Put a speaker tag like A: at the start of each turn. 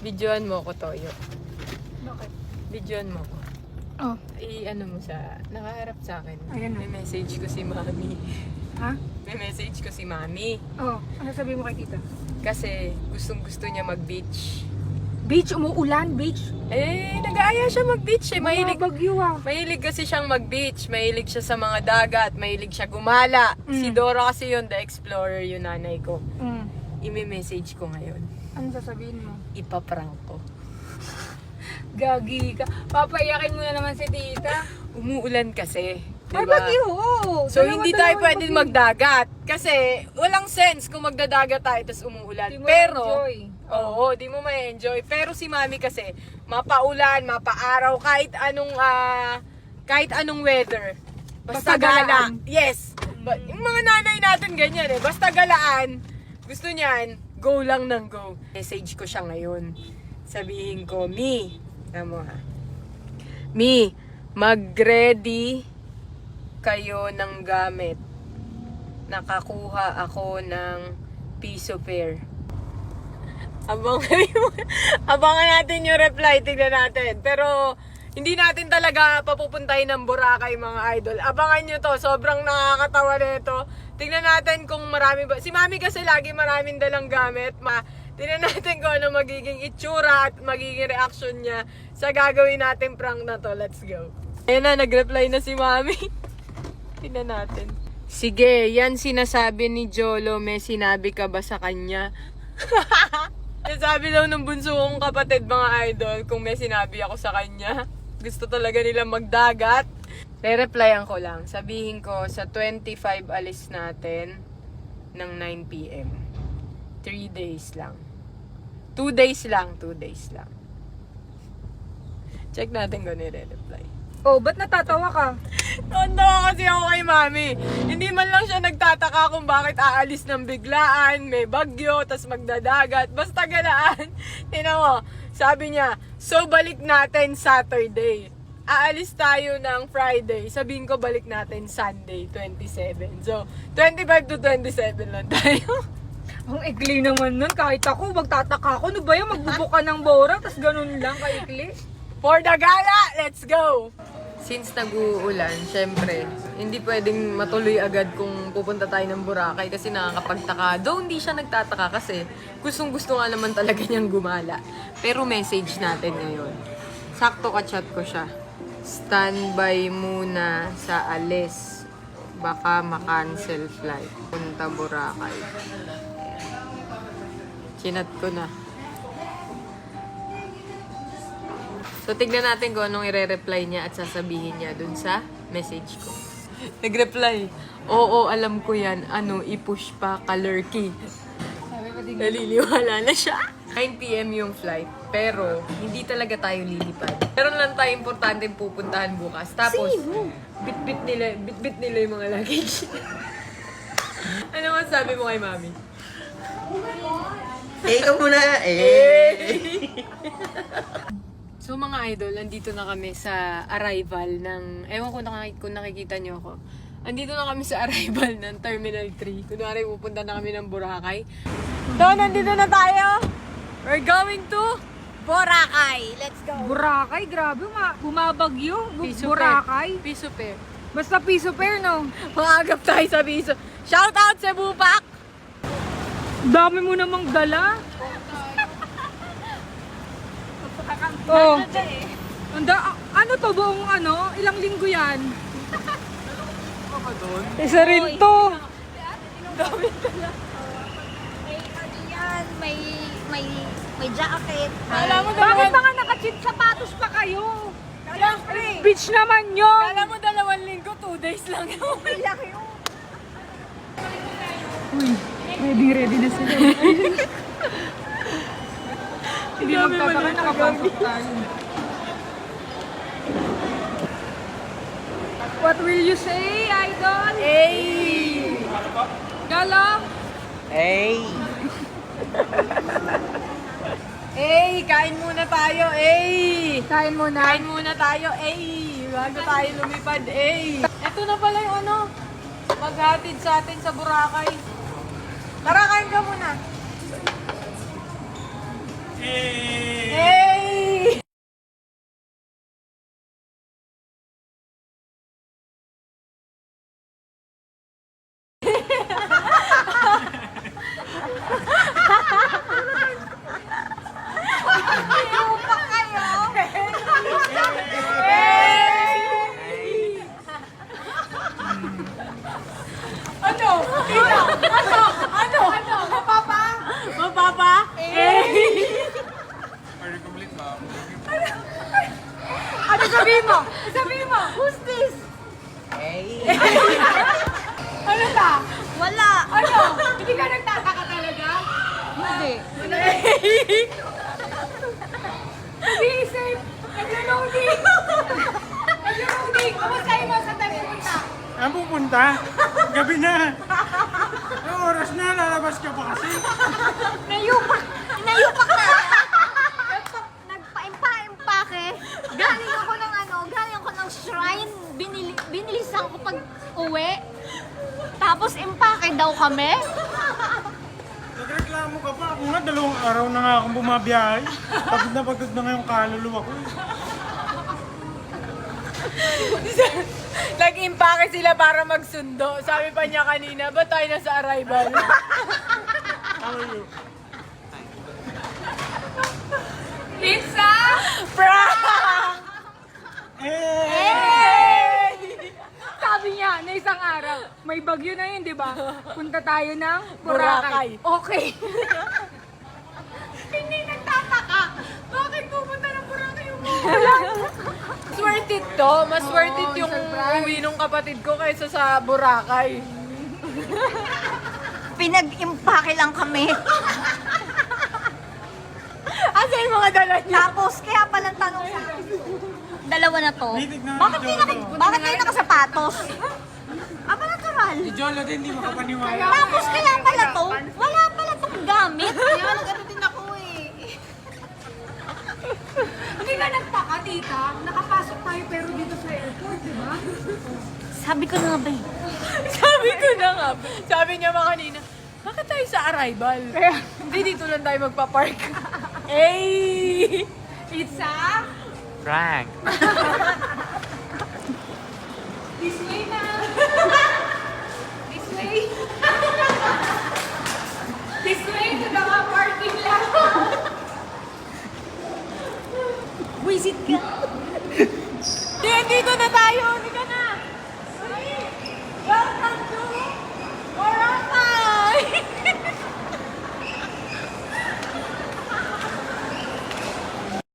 A: Videoan mo ko, Toyo.
B: Bakit?
A: Videoan mo ko.
B: Oh,
A: I-ano mo sa, nakaharap sa akin.
B: Ayan.
A: May message ko si Mami.
B: ha?
A: May message ko si Mami.
B: Oh, ano sabihin mo kay tita?
A: Kasi gustong gusto niya mag-beach.
B: Beach, umuulan, beach.
A: Eh, nag-aaya siya mag-beach eh.
B: Mahilig. Bagyo ah.
A: mahilig kasi siyang mag-beach. Mahilig siya sa mga dagat. Mahilig siya gumala.
B: Mm.
A: Si Dora kasi yun, the explorer, yung nanay ko.
B: Mm.
A: Imi-message ko ngayon.
B: Ano sasabihin mo?
A: Ipaprank ko.
B: Gagi ka. Papaiyakin mo na naman si tita.
A: Umuulan kasi. Diba?
B: bagyo, oo.
A: So,
B: Dalawa-
A: hindi tayo
B: bagyo.
A: magdagat. Kasi, walang sense kung magdadagat tayo tapos umuulan.
B: Di mo
A: Pero,
B: enjoy.
A: oo, di mo ma-enjoy. Pero si mami kasi, mapaulan, mapaaraw, kahit anong, ah, kahit anong weather. Basta,
B: Basta
A: gala.
B: galaan.
A: Yes. Ba- yung mga nanay natin ganyan eh. Basta galaan. Gusto niyan, go lang ng go. Message ko siya ngayon. Sabihin ko, Mi, tamo ha. Mi, mag-ready kayo ng gamit. Nakakuha ako ng piso pair. Abang abangan natin yung reply, tignan natin. Pero hindi natin talaga papupuntahin ng Boracay mga idol. Abangan nyo to, sobrang nakakatawa nito. Tingnan natin kung marami ba. Si Mami kasi lagi maraming dalang gamit. Ma, tingnan natin kung ano magiging itsura at magiging reaction niya sa gagawin natin prank na to. Let's go. Ayun na, nag-reply na si Mami. Tingnan natin. Sige, yan sinasabi ni Jolo. May sinabi ka ba sa kanya? Sabi daw ng bunso kong kapatid mga idol kung may sinabi ako sa kanya. Gusto talaga nila magdagat. Re-replyan ko lang. Sabihin ko sa 25 alis natin ng 9pm. 3 days lang. 2 days lang. 2 days lang. Check natin kung nire-reply.
B: Oh, ba't natatawa ka?
A: Tonto kasi ako kay mami. Hindi man lang siya nagtataka kung bakit aalis ng biglaan, may bagyo, tas magdadagat, basta galaan. Tinan mo, sabi niya, so balik natin Saturday. Aalis tayo ng Friday, sabihin ko balik natin Sunday, 27. So, 25 to 27 lang tayo.
B: Ang ikli naman nun. Kahit ako, magtataka ako. Ano ba yun? Magbubuka ng bora, tas ganun lang kaikli.
A: For the gala, let's go! Since nag-uulan, syempre, hindi pwedeng matuloy agad kung pupunta tayo ng Boracay kasi nakakapagtaka. Though hindi siya nagtataka kasi gustong gusto nga naman talaga niyang gumala. Pero message natin ngayon. Sakto ka-chat ko siya. Standby muna sa alis. Baka makancel flight. Punta Boracay. Chinat ko na. So, tignan natin kung anong ire-reply niya at sasabihin niya dun sa message ko. Nag-reply, Oo, alam ko yan. Ano, i-push pa kalurky.
B: Sabi ko din.
A: Naliliwala na siya. 9pm yung flight. Pero, hindi talaga tayo lilipad. Meron lang tayo importante pupuntahan bukas. Tapos, bit-bit nila, bit-bit nila yung mga luggage. ano masabi mo kay mami?
C: Eh, ikaw muna. Eh.
A: Mga idol, nandito na kami sa arrival ng, ewan ko na, kung nakikita niyo ako. Andito na kami sa arrival ng Terminal 3. Kunwari pupunta na kami ng Boracay. So, nandito na tayo! We're going to Boracay! Let's go!
B: Boracay, grabe. Ma bumabagyo. Bu-
A: Piso
B: Boracay.
A: pair. Piso pair.
B: Basta piso pair, no?
A: Mangagap tayo sa piso. Shout out sa Bupak!
B: Dami mo namang dala. Oh. Anda, a- ano to buong ano? Ilang linggo yan? Isa rin to.
D: May ano yan, may, may, may jacket.
A: Alam mo,
B: Bakit
A: dalawang,
B: mga nakachip sapatos pa kayo? Beach naman yun.
A: alam mo, dalawang linggo, two days lang yun.
B: Uy, ready, ready na sila. Hindi magtataka nakapasok tayo. What will you say, idol?
A: Hey!
B: Gala?
C: Hey.
A: Hey, kain muna tayo, eh!
B: Kain mo na.
A: Kain muna tayo, eh! Bago tayo lumipad, eh! Ito na pala yung ano, maghatid sa atin sa Boracay. Tara, kain ka muna. É... Ano sabihin mo? Sabihin mo, who's this?
C: Hey!
B: ano ka?
D: Wala!
B: Ano? Hindi ka nagtataka talaga? Hindi. Hindi.
A: Hindi safe.
B: Nag-iisip! Nag-loading! Nag-loading! Kamustahin mo sa tayo
E: pupunta? Ang pupunta? Gabi na! Ang oras na, lalabas ka pa kasi!
D: Nayupak! Nayupak na! Galing ako ng ano, galing ako ng shrine. Binili, binilisan ko pag uwi. Tapos impake daw kami.
E: Nagreklamo ka pa. Ako nga, dalawang araw na nga akong bumabiyahe. Pagod na pagod na nga yung kaluluwa ko. eh.
A: Nag-impake sila para magsundo. Sabi pa niya kanina, ba tayo nasa arrival?
E: How are you?
B: Pizza!
A: Prank!
E: Eh!
B: Sabi niya na isang araw, may bagyo na yun, di ba? Punta tayo ng
A: Boracay.
B: Okay. Hindi nagtataka. Bakit pupunta ng Boracay yung
A: Mas worth it to. Mas worth it yung
B: surprise.
A: uwi ng kapatid ko kaysa sa Boracay.
D: Pinag-impake lang kami.
A: Asa yung mga dala niya?
D: Tapos, kaya palang tanong sa akin, dalawa na to. Bakit kayo, naka, bakit kayo nakasapatos? Natural.
E: Si Jolo din, di makapaniwala.
D: Tapos kaya pala to, wala pala tong gamit. Kaya nag-ano din ako eh.
B: Hindi ka nagtaka, tita. Nakapasok tayo pero dito sa airport, di ba?
D: Sabi ko na nga ba eh.
A: Sabi ko na nga. Sabi niya mga kanina, bakit tayo sa arrival? Hindi dito lang tayo magpa-park. Eh!
B: Pizza?
C: Prank.
D: Visit ka.
A: Di, dito na tayo.